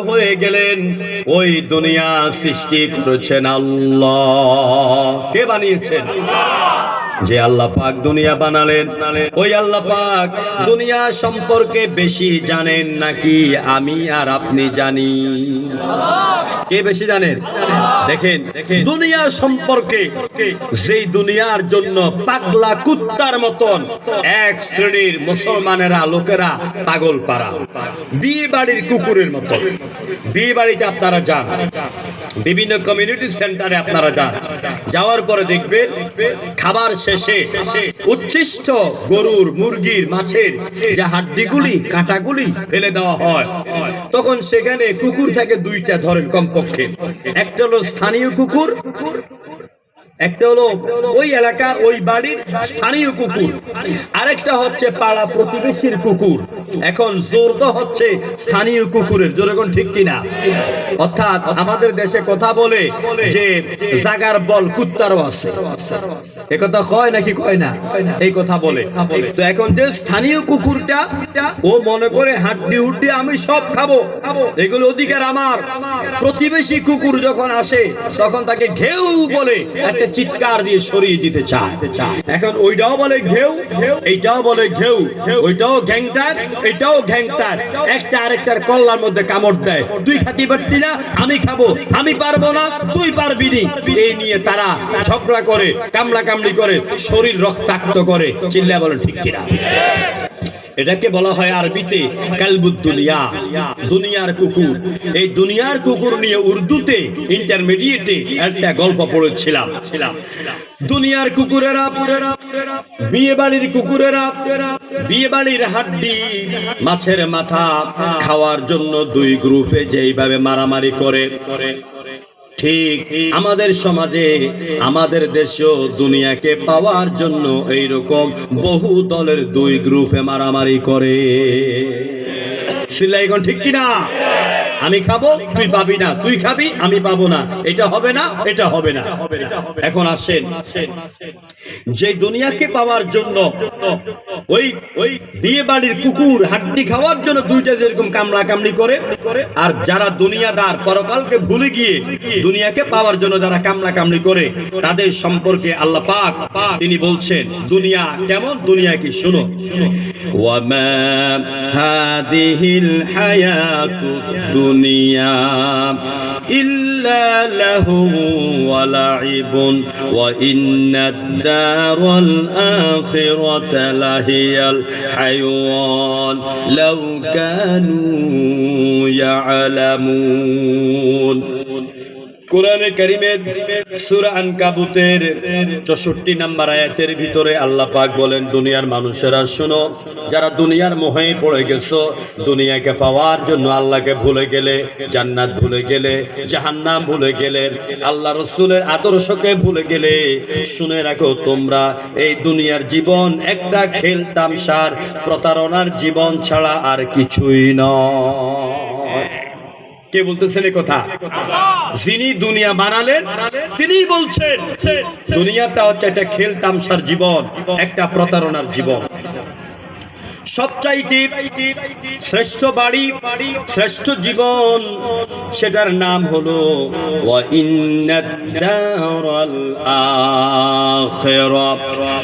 হয়ে গেলেন। ওই দুনিয়া সৃষ্টি করেছেন আল্লাহ। কে বানিয়েছেন? যে আল্লাহ পাক দুনিয়া বানালেন, ওই আল্লাহ পাক দুনিয়া সম্পর্কে বেশি জানেন নাকি আমি আর আপনি জানি? কে বেশি জানেন দেখেন দেখেন দুনিয়া সম্পর্কে যেই দুনিয়ার জন্য পাগলা কুত্তার মতন এক শ্রেণির মুসলমানেরা, লোকেরা পাগল পারা বিয়ে বাড়ির কুকুরের মতন। বিয়ে বাড়িতে আপনারা যান। বিভিন্ন কমিউনিটি সেন্টারে আপনারা যান। যাওয়ার পরে দেখবেন খাবার শেষে উচ্ছিষ্ট গরুর, মুরগির, মাছের যে হাড্ডিগুলি, কাটাগুলি ফেলে দেওয়া হয়। তখন সেখানে কুকুর থাকে দুইটা ধরেন কমপক্ষে। একটা হলো স্থানীয় কুকুর একটা হলো ওই এলাকার ওই বাড়ির স্থানীয় কুকুর। আরেকটা হচ্ছে পাড়া প্রতিবেশীর কুকুর। এখন জোর তো হচ্ছে স্থানীয় কুকুরের যেরকম ঠিক কিনা? অর্থাৎ আমাদের দেশে কথা বলে যে জাগার বল কুত্তারও আছে। এ কথা কয় নাকি কয় না? এই কথা বলে। তো এখন যে স্থানীয় কুকুরটা, ও মনে করে হাড্ডি হুড্ডি, আমি সব খাব। এগুলো অধিকার আমার। প্রতিবেশী কুকুর যখন আসে, তখন তাকে ঘেউ বলে একটা চিৎকার দিয়ে সরিয়ে দিতে চায়। এখন ওইটাও বলে ঘেউ, এইটাও বলে ঘেউ, ওইটাও ঘ্যাংটার এটাও ঘ্যাংটার। একটা আরেকটার কল্লার মধ্যে কামড় দেয়। তুই খাতি পারতি না? আমি খাব। আমি পারব না? তুই পারবি নি? এই নিয়ে তারা ঝগড়া করে কামড়া কামড়ি করে, শরীর রক্তাক্ত করে। চিল্লা বলেন, ঠিক কিনা? এটাকে বলা হয় আরবিতে কালবুদ দুনিয়া দুনিয়ার কুকুর। এই দুনিয়ার কুকুর নিয়ে উর্দুতে ইন্টারমিডিয়েটে একটা গল্প পড়েছিলাম। দুনিয়ার কুকুরেরা বিয়ে বাড়ির কুকুরেরা বিয়ে বাড়ির হাড্ডি, মাছের মাথা খাওয়ার জন্য দুই গ্রুপে যেইভাবে মারামারি করে ঠিক আমাদের সমাজে, আমাদের দেশেও দুনিয়াকে পাওয়ার জন্য এই রকম বহু দলের দুই গ্রুপে মারামারি করে। সিলাইগন ঠিক কিনা? আমি খাব, তুই পাবি না। তুই খাবি, আমি পাবো না। এটা হবে না, এটা হবে না। এখন আসেন। যে দুনিয়াকে পাওয়ার জন্য, ওই ওই বিয়ে বাড়ির কুকুর হাড্ডি খাওয়ার জন্য দুইটা যেরকম কামড়া কামড়ি করে, আর যারা দুনিয়াদার পরকালকে ভুলে গিয়ে দুনিয়াকে পাওয়ার জন্য যারা কামড়া কামড়ি করে, তাদের সম্পর্কে আল্লাহ পাক তিনি বলছেন, দুনিয়া কেমন? দুনিয়া কি? শুনো। হাদিহিল হায়াতুদ দুনিয়া إلا له ولعب. وإن الدار الآخرة لهي الحيوان. لو كانوا يعلمون. কোরআনে কারিমের সূরা আনকাবুতের 64 নাম্বার আয়াতের ভিতরে আল্লাহ পাক বলেন, দুনিয়ার মানুষেরা শোনো, যারা দুনিয়ার মোহে পড়ে গেছো, দুনিয়াকে পাওয়ার জন্য আল্লাহকে ভুলে গেলে, জান্নাত ভুলে গেলে, জাহান্নাম ভুলে গেলে, আল্লাহ রসুলের আদর্শকে ভুলে গেলে, শুনে রাখো তোমরা, এই দুনিয়ার জীবন একটা খেল তামসার প্রতারণার জীবন ছাড়া আর কিছুই নয়। কে বলতেছেন কথা? যিনি দুনিয়া বানালেন তিনি বলছেন দুনিয়াটা হচ্ছে একটা খেল তামসার জীবন একটা প্রতারণার জীবন। সবচাইতে শ্রেষ্ঠ বাড়ি শ্রেষ্ঠ জীবন সেটার নাম হলো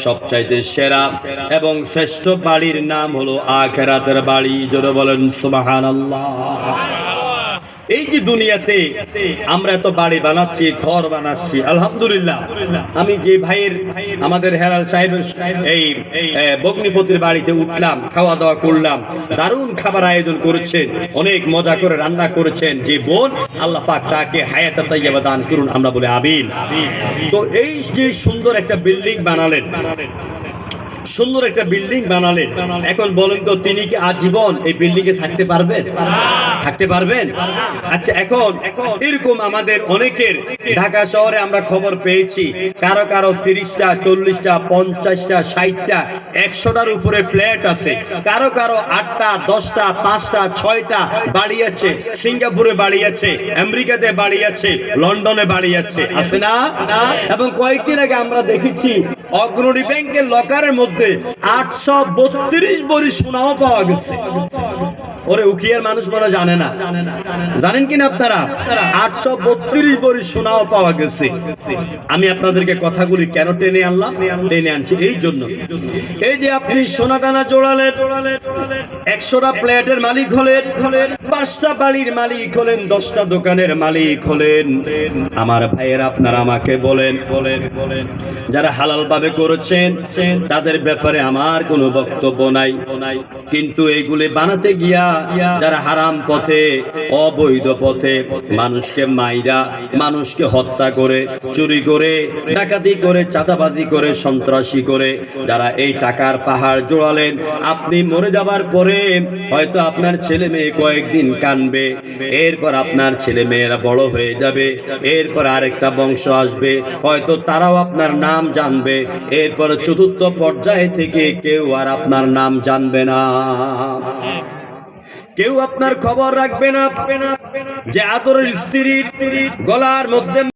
সবচাইতে সেরা এবং শ্রেষ্ঠ বাড়ির নাম হলো আখেরাতের বাড়ি জোরে বলেন সুবহানাল্লাহ। এই যে দুনিয়াতে আমরা এত বাড়ি বানাচ্ছি, ঘর বানাচ্ছি, আলহামদুলিল্লাহ। আমি যে ভাইয়ের, আমাদের হেরাল সাহেবের এই বগ্নিপতির বাড়িতে উঠলাম খাওয়া দাওয়া করলাম, দারুণ খাবার আয়োজন করেছেন, অনেক মজা করে রান্না করেছেন, যে বোন, আল্লাহ পাক তাকে হায়াত তাইয়াবা দান করুন, আমরা বলে আবিন তো এই যে সুন্দর একটা বিল্ডিং বানালেন সুন্দর একটা বিল্ডিং বানালেন। এখন বলেন তো, তিনি কি আজীবন এই বিল্ডিং এ থাকতে পারবেন? থাকতে পারবেন? আচ্ছা এখন এরকম আমাদের অনেকের ঢাকা শহরে আমরা খবর পেয়েছি, কারও কারও তিরিশটা, চল্লিশটা, পঞ্চাশটা, ষাটটা, একশোটার উপরে ফ্ল্যাট আছে। কারও কারও আটটা, দশটা, পাঁচটা, ছয়টা বাড়ি আছে, সিঙ্গাপুরে বাড়ি আছে, আমেরিকাতে বাড়ি আছে, লন্ডনে বাড়ি আছে। আছে না? এবং কয়েকদিন আগে আমরা দেখেছি, অগ্রণী ব্যাংকের লকারের মধ্যে আটশো বত্রিশ বড়ি সোনাও পাওয়া গেছে। ওরে উকিয়ার মানুষ বলে জানে না। জানেন কিনা আপনারা? আটশো বত্রিশ বড়ি সোনাও পাওয়া গেছে। আমি আপনাদেরকে কথাগুলি কেন টেনে আনলাম? টেনে আনছি এই জন্য। এই যে আপনি সোনা দানা জোড়ালেন, একশোটা প্লেটের মালিক হলেন, পাঁচটা বাড়ির মালিক হলেন, দশটা দোকানের মালিক হলেন। আমার ভাইয়ের, আপনারা আমাকে বলেন বলেন বলেন। যারা হালাল ভাবে করেছেন, তাদের ব্যাপারে আমার কোনো বক্তব্য নাই। কিন্তু এইগুলি বানাতে গিয়া যারা হারাম পথে, অবৈধ পথে মানুষকে মাইরা, মানুষকে হত্যা করে, চুরি করে, ডাকাতি করে, চাঁদাবাজি করে, সন্ত্রাসী করে যারা এই টাকার পাহাড় জোড়ালেন, আপনি মরে যাবার পরে হয়তো আপনার ছেলে মেয়ে কয়েকদিন কানবে, এরপর আপনার ছেলে মেয়েরা বড় হয়ে যাবে, এরপর আরেকটা বংশ আসবে, হয়তো তারাও আপনার নাম জানবে, এরপর চতুর্থ পর্যায়ে থেকে কেউ আর আপনার নাম জানবে না। কেউ আপনার খবর রাখবে না। যে আদরের স্ত্রীর গলার মধ্যে